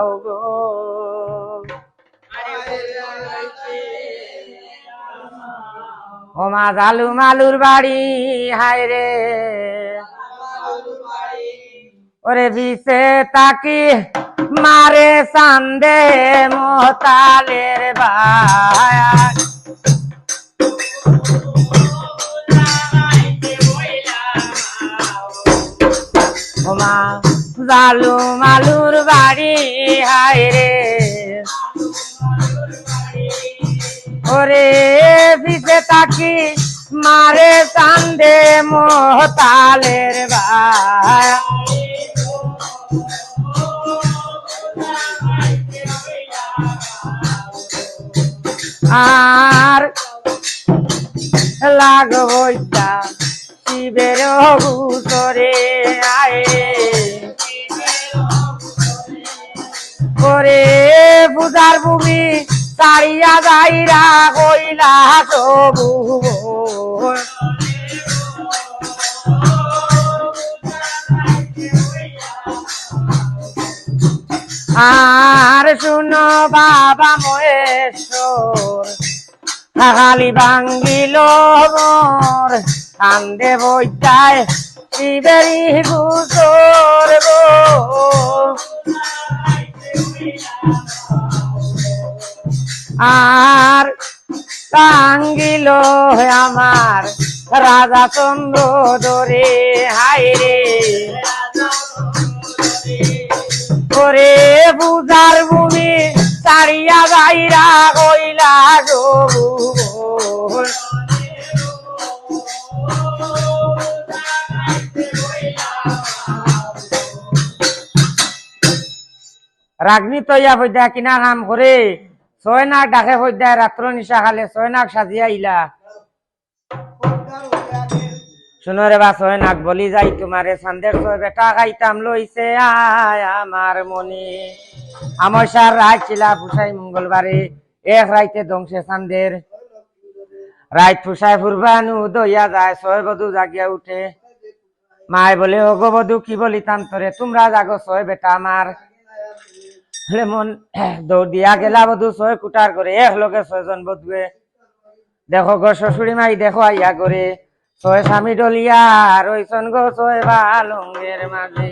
গো ওমা জালু মালুর বাড়ি হায় রে। ওরে বিছে তাকি মারে সান্দে মোতালের ভাই মালুর বাড়ি, হায় রে। ওরে পিছে তাকি মারে চান্দে মোহতালের ভাই। আর লাগবইতা শিবের গুসরে আয়ে। করে পূজার ভূমি তাড়িয়া যাইরা কইলা তবু আর শুনো বাবা মহেশ্বর, খালি ভাঙ্গিল মোর, কান্দে বইতায় শিবেরি গুসর আর টাঙ্গিল আমার রাজা চন্দ্র দরে হায় রে। করে পূজার ভূমি চারিয়া যাইরা কইলা গো রাগনি তৈয়া কিনা নাম করে। ছয় নাক ডাকে হইদা রাত্র নিশা খালে ছয় নাক সাজিয়া ইলা শুনো রে বা ছয় নাক বলি যাই তোমারে সান্দের ছয় বেটা খাইতাম লইছে আয় আমার মনে আমার সার রাত ছিলা ফুসাই মঙ্গলবারে এক রাইতে ধ্বংসে সান্দের রাত ফুসাই ফুরবানু দইয়া যায়, ছয় বধু জাগিয়া উঠে। মায় বলে ও গো বধু, কি বলি তান্তরে তোমরা জাগো ছয় বেটা আমার হলে মন দৌড় দিয়া গেলা বধু, ছয় কুটার করে এক লোকে ছয়জন বধুয়ে দেখো গো শ্বশুরি মাই দেখো আইয়া করে ছয় স্বামী ডলিয়া রইছন গো ছয় বালঙ্গের মাঝে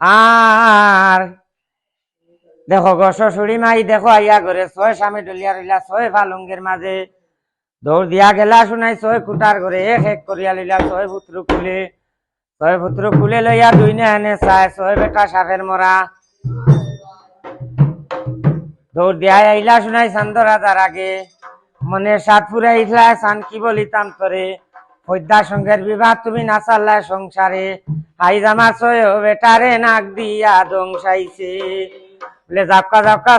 আর দেখো গো শ্বশুরি মাই দেখো আইয়া করে ছয় স্বামী ডলিয়া রইলা ছয় পালঙ্গের মাঝে দৌড় দিয়া গেলা শুনাই, ছয় কুটার করে এক এক করিয়া লইলা ছয় পুত্র খুলে ছয় পুত্র খুলে লইয়া দুই নে এনে চায় ছয় বেটা সাপের মরা। দৌড় দিয়া আইলা শুনাই চান্দ রাজার আগে। মনে সাত ফুরাই ইসলা সান কি বলিতাম তোরে হদ্যা সঙ্গের বিবাহ তুমি না চাল্লাই সংসারে হাই জামা ছয় বেটারে নাক দিয়া দংসাইছে বলে, জাপকা জাপকা,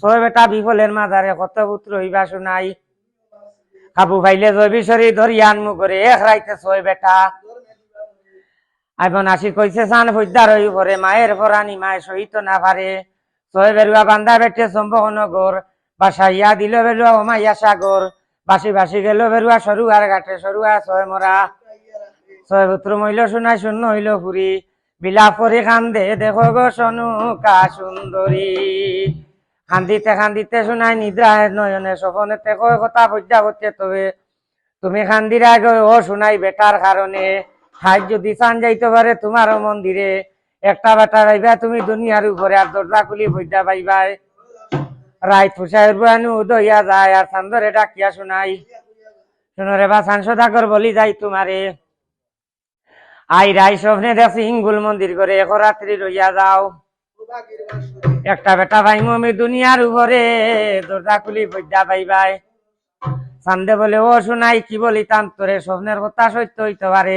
ছয় বেটা বিফলের মাঝারে কত পুত্র হইবা শুনাই। কাবু ভাইলে জৈবিশ্বরী ধরিয়া আনমু করে এক রাইতে ছয় বেটা। আইবন আসি কইছে, সান ফৈদার হই পরে, মায়ের পরানি মায়ের সহিত না পারে। ছয় বেরুয়া বান্দা বেটে সম্ভবন গর। বাসা ইয়া দিল বেরুয়া ওমাইয়া সাগর। বাসি বাসি গেল বেরুয়া সরুয়ার ঘাটে সরুয়া ছয় মরা। ছয় পুত্র মইল শুনাই শূন্য হইল ফুরি বিলাপ করে কান্দে, দেখো গো সনুকা সুন্দরী। কান্দিতে কান্দিতে শুনাই নিদ্রা নয়নে সপনেতে কয় কথা বজ্জা বচ্ছে তবে। তুমি খান্দিরা গো, ও শুনাই বেটার কারণে। হাজ যদি চান যাইতে পারে তোমার মন্দিরে। একটা বেটা পাইবা তুমি দুনিয়ার উপরে আর দরজা খুলি বৈদ্যা পাইবাই। রায় ফুসাইর বানু দইয়া যায় আর চান্দরে ডাকিয়া শুনাই। শুনরে বা সাংসদাকর বলি যাই তোমারে। আই রাই স্বপ্নে দেখছি হিঙ্গুল মন্দির করে এক রাত্রি রইয়া যাও। একটা বেটা ভাই মমি দুনিয়ার উপরে, দরজা খুলি বৈদ্যা পাইবাই। সান্দে বলে, ও শুনাই, কি বলিতাম তোরে? স্বপ্নের কথা সত্য হইতে পারে।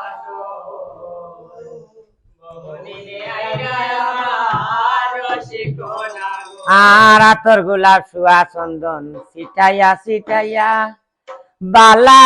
আর আতর গোলাপ সুয়া চন্দন সিটাইয়া সিটাইয়া বালা